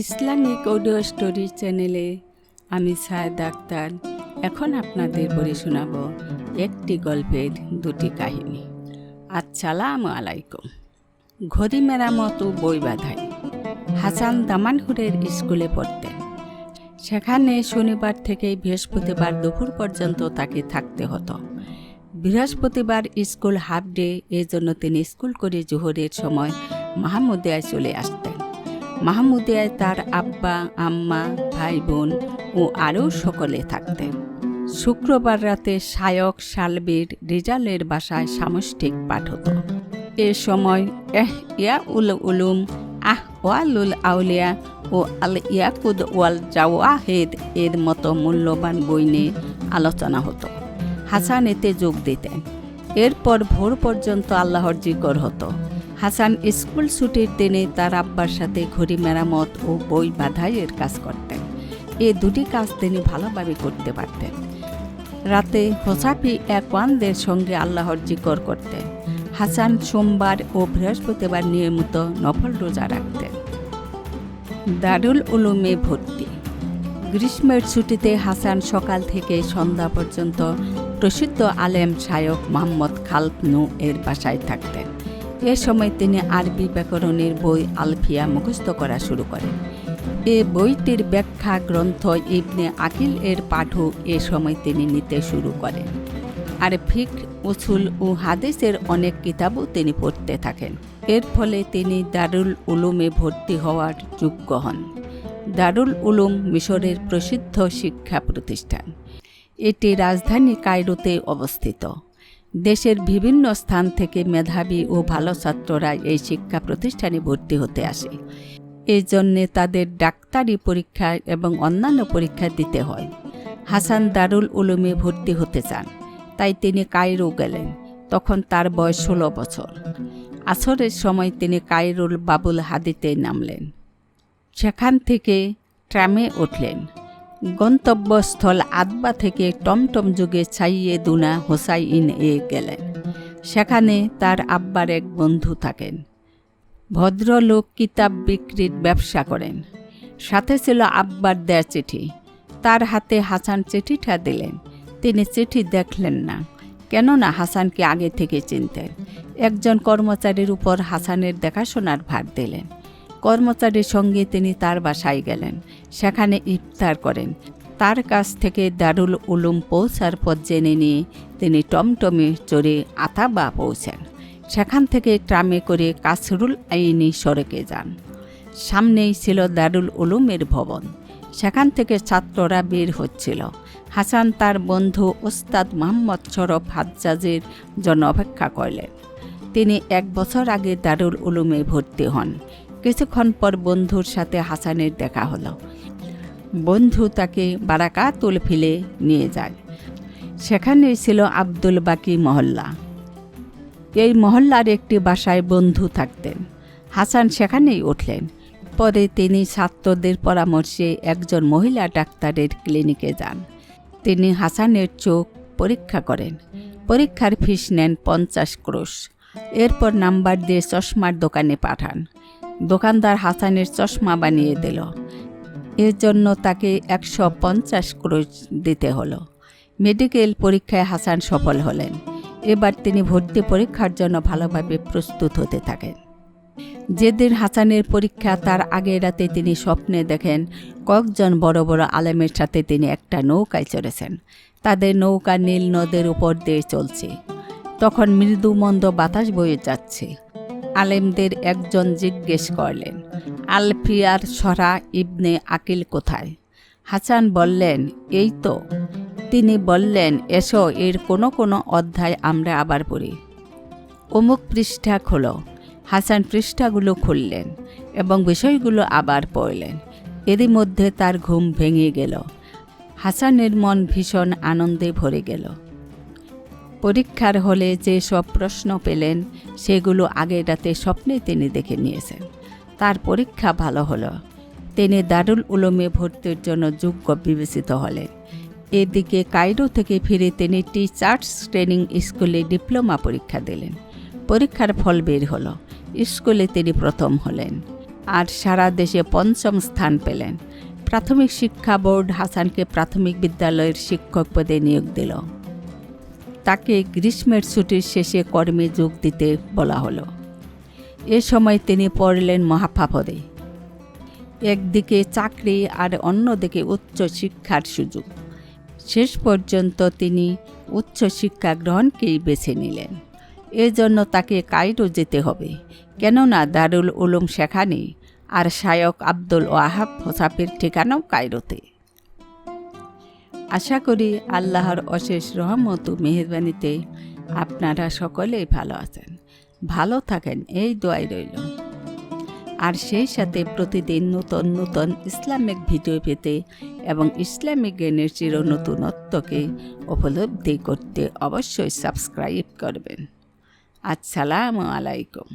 Islamic audio story চ্যানেলে আমি সায়দ আক্তার। এখন আপনাদের পড়ে শোনাব একটি গল্পের দুটি কাহিনী। আসসালামু আলাইকুম। ঘড়ি মেরামত ও বই বাঁধাই। হাসান দামানহুরের স্কুলে পড়তেন। সেখানে শনিবার থেকে বৃহস্পতিবার দুপুর পর্যন্ত তাকে থাকতে হতো। বৃহস্পতিবার স্কুল হাফ ডে এর জন্য তিনি স্কুল করে জোহরের সময় মাহমুদিয়ায় চলে আসতেন। মাহমুদিয়ায় তার আব্বা, আম্মা ভাই বোন ও আরও সকলে থাকতেন। শুক্রবার রাতে শায়ক শালবীর রিজালের বাসায় সামষ্টিক পাঠ হতো এ সময় এহ ইয়া উল উলুম, আহ ওয়ালুল আউলিয়া ও আল ইয়াকুদ ওয়াল জাওয়াহেদ এর মতো মূল্যবান বই নিয়ে আলোচনা হতো। হাসান এতে যোগ দিতেন। এরপর ভোর পর্যন্ত আল্লাহর জিকর হতো। হাসান স্কুল ছুটির দিনে তার আব্বার সাথে ঘড়ি মেরামত ও বই বাধাইয়ের কাজ করতেন। এ দুটি কাজ তিনি ভালোভাবে করতে পারতেন। রাতে হোসাফি একওয়ানদের সঙ্গে আল্লাহর জিকর করতেন হাসান সোমবার ও বৃহস্পতিবার নিয়মিত নফল রোজা রাখতেন। দারুল উলুমে ভর্তি। গ্রীষ্মের ছুটিতে হাসান সকাল থেকে সন্ধ্যা পর্যন্ত প্রসিদ্ধ আলেম শায়ক মোহাম্মদ খালতনু এর বাসায় থাকতেন। এ সময় তিনি আরবি ব্যাকরণের বই আলফিয়া মুখস্থ করা শুরু করেন। এ বইটির ব্যাখ্যা গ্রন্থ ইবনে আকিল এর পাঠও এ সময় তিনি নিতে শুরু করেন। আর ফিক উসুল ও হাদিসের অনেক কিতাবও তিনি পড়তে থাকেন। এর ফলে তিনি দারুল উলুমে ভর্তি হওয়ার যোগ্য হন। দারুল উলুম মিশরের প্রসিদ্ধ শিক্ষা প্রতিষ্ঠান। এটি রাজধানী কায়রোতে অবস্থিত। দেশের বিভিন্ন স্থান থেকে মেধাবী ও ভালো ছাত্ররা এই শিক্ষা প্রতিষ্ঠানে ভর্তি হতে আসে। এই জন্যে তাদের ডাক্তারি পরীক্ষা এবং অন্যান্য পরীক্ষা দিতে হয়। হাসান দারুল উলুমে ভর্তি হতে চান, তাই তিনি কায়রো গেলেন, তখন তার বয়স ষোলো বছর। আসরের সময় তিনি কায়রুল বাবুল হাদিতে নামলেন। সেখান থেকে ট্রামে উঠলেন। গন্তব্যস্থল আদবা থেকে টমটম যুগে ছাইয়ে দুনা হোসাইন এ গেলেন। সেখানে তার আব্বার এক বন্ধু থাকেন। ভদ্রলোক কিতাব বিক্রির ব্যবসা করেন। সাথে ছিল আব্বার দেয়া চিঠি। তার হাতে হাসান চিঠিটা দিলেন। তিনি চিঠি দেখলেন না। কেননা হাসানকে আগে থেকে চিনতেন। একজন কর্মচারীর উপর হাসানের দেখাশোনার ভার দিলেন। কর্মচারীর সঙ্গে তিনি তার বাসায় গেলেন। সেখানে ইফতার করেন। তার কাছ থেকে দারুল উলুম পৌঁছার পর জেনে নিয়ে তিনি টমটমে চড়ে আতাবা পৌঁছান। সেখান থেকে ট্রামে করে কাসরুল আইনি সড়কে যান। সামনেই ছিল দারুল উলুমের ভবন। সেখান থেকে ছাত্ররা বের হচ্ছিল। হাসান তার বন্ধু ওস্তাদ মোহাম্মদ শরফ হাজ্জাজের জন্য অপেক্ষা করলেন। তিনি এক বছর আগে দারুল উলুমে ভর্তি হন। কিছুক্ষণ পর বন্ধুর সাথে হাসানের দেখা হলো। বন্ধু তাকে বারাকা তুল ফিলে নিয়ে যায়। সেখানে ছিল আব্দুল বাকি মহল্লা। এই মহল্লার একটি বাসায় বন্ধু থাকতেন। হাসান সেখানেই উঠলেন। পরে তিনি ছাত্রদের পরামর্শে একজন মহিলা ডাক্তারের ক্লিনিকে যান। তিনি হাসানের চোখ পরীক্ষা করেন। পরীক্ষার ফিস নেন পঞ্চাশ ক্রোশ। এরপর নাম্বার দিয়ে চশমার দোকানে পাঠান। দোকানদার হাসানের চশমা বানিয়ে দিল। এর জন্য তাকে একশো পঞ্চাশ ক্রোশ দিতে হলো। মেডিকেল পরীক্ষায় হাসান সফল হলেন। এবার তিনি ভর্তি পরীক্ষার জন্য ভালোভাবে প্রস্তুত হতে থাকেন। যেদিন হাসানের পরীক্ষা, তার আগের রাতে তিনি স্বপ্নে দেখেন কয়েকজন বড় বড় আলেমের সাথে তিনি একটা নৌকায় চড়েছেন। তাদের নৌকা নীল নদের উপর দিয়ে চলছে। তখন মৃদু মন্দ বাতাস বয়ে যাচ্ছে। আলেমদের একজন জিজ্ঞেস করলেন, আলফিয়ার সরা ইবনে আকিল কোথায়? হাসান বললেন, এই তো। তিনি বললেন, এসো, এর কোনো কোনো অধ্যায় আমরা আবার পড়ি। অমুক পৃষ্ঠা খোলো। হাসান পৃষ্ঠাগুলো খুললেন এবং বিষয়গুলো আবার পড়লেন। এরই মধ্যে তার ঘুম ভেঙে গেল। হাসানের মন ভীষণ আনন্দে ভরে গেল। পরীক্ষার হলে যে সব প্রশ্ন পেলেন, সেগুলো আগের রাতে স্বপ্নে তিনি দেখে নিয়েছেন। তার পরীক্ষা ভালো হলো। তিনি দারুল উলমে ভর্তির জন্য যোগ্য বিবেচিত হলেন। এদিকে কায়রো থেকে ফিরে তিনি টিচার্স ট্রেনিং স্কুলে ডিপ্লোমা পরীক্ষা দিলেন। পরীক্ষার ফল বের হলো। স্কুলে তিনি প্রথম হলেন। আর সারা দেশে পঞ্চম স্থান পেলেন। প্রাথমিক শিক্ষা বোর্ড হাসানকে প্রাথমিক বিদ্যালয়ের শিক্ষক পদে নিয়োগ দিল। তাকে গ্রীষ্মের ছুটির শেষে কর্মে যোগ দিতে বলা হলো। এ সময় তিনি পড়লেন মহাফাফদে। একদিকে চাকরি আর অন্যদিকে উচ্চ শিক্ষার সুযোগ। শেষ পর্যন্ত তিনি উচ্চ শিক্ষা গ্রহণকেই বেছে নিলেন। এজন্য তাকে কায়রো যেতে হবে। কেননা দারুল উলুম সেখানে আর শায়ক আব্দুল ওয়াহাব হোসাফির ঠিকানাও কায়রোতে। আশা করি আল্লাহর অশেষ রহমত ও মেহরবানিতে আপনারা সকলেই ভালো আছেন। ভালো থাকেন, এই দোয়াই রইল। আর সেই সাথে প্রতিদিন নতুন নতুন ইসলামিক ভিডিও পেতে এবং ইসলামিক জ্ঞানের চির নতুনত্বকে উপলব্ধি করতে অবশ্যই সাবস্ক্রাইব করবেন। আসসালামু আলাইকুম।